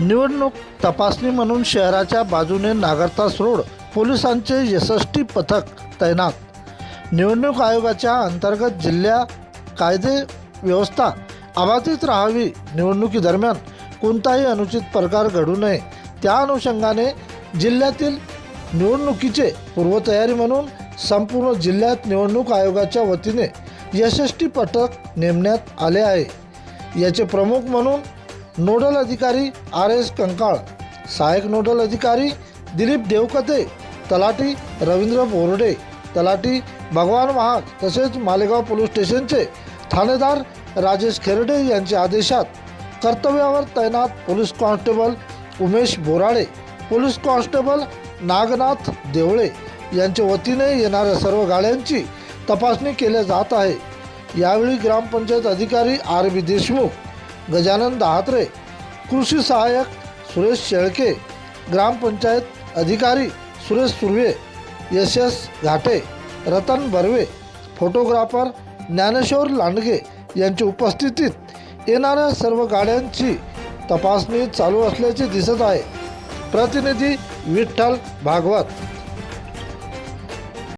निवडणूक तपासणी म्हणून शहराच्या बाजूने नागरतास रोड पोलिसांचे यशस्वी पथक तैनात. निवडणूक आयोगाच्या अंतर्गत जिल्हा कायदे व्यवस्था अबाधित राहावी निवडणुकीदरम्यान कोणताही अनुचित प्रकार घडू नये. त्या अनुषंगाने जिल्ह्यातील निवडणुकीचे पूर्वतयारी म्हणून संपूर्ण जिल्ह्यात निवडणूक आयोगाच्या वतीने यशस्वी पथक नेमण्यात आले आहे. याचे प्रमुख म्हणून नोडल अधिकारी आर एस कंकाळ सहाय्यक नोडल अधिकारी दिलीप देवकते तलाठी रवींद्र बोर्डे तलाठी भगवान महाग तसेच मालेगाव पोलीस स्टेशनचे ठाणेदार राजेश खेरडे यांच्या आदेशात कर्तव्यावर तैनात police constable Umesh Borade police constable Nagnath Devale यांच्या वतीने येणाऱ्या सर्व गाड्यांची तपासणी केल्या जात आहे. यावेळी ग्रामपंचायत अधिकारी आर बी देशमुख गजानन दहात्रे कृषी सहाय्यक सुरेश शेळके ग्रामपंचायत अधिकारी सुरेश सुर्वे यशस घाटे रतन बर्वे फोटोग्राफर ज्ञानेश्वर लांडगे यांच्या उपस्थितीत येणाऱ्या सर्व गाड्यांची तपासणी चालू असल्याचे दिसत आहे. प्रतिनिधी विठ्ठल भागवत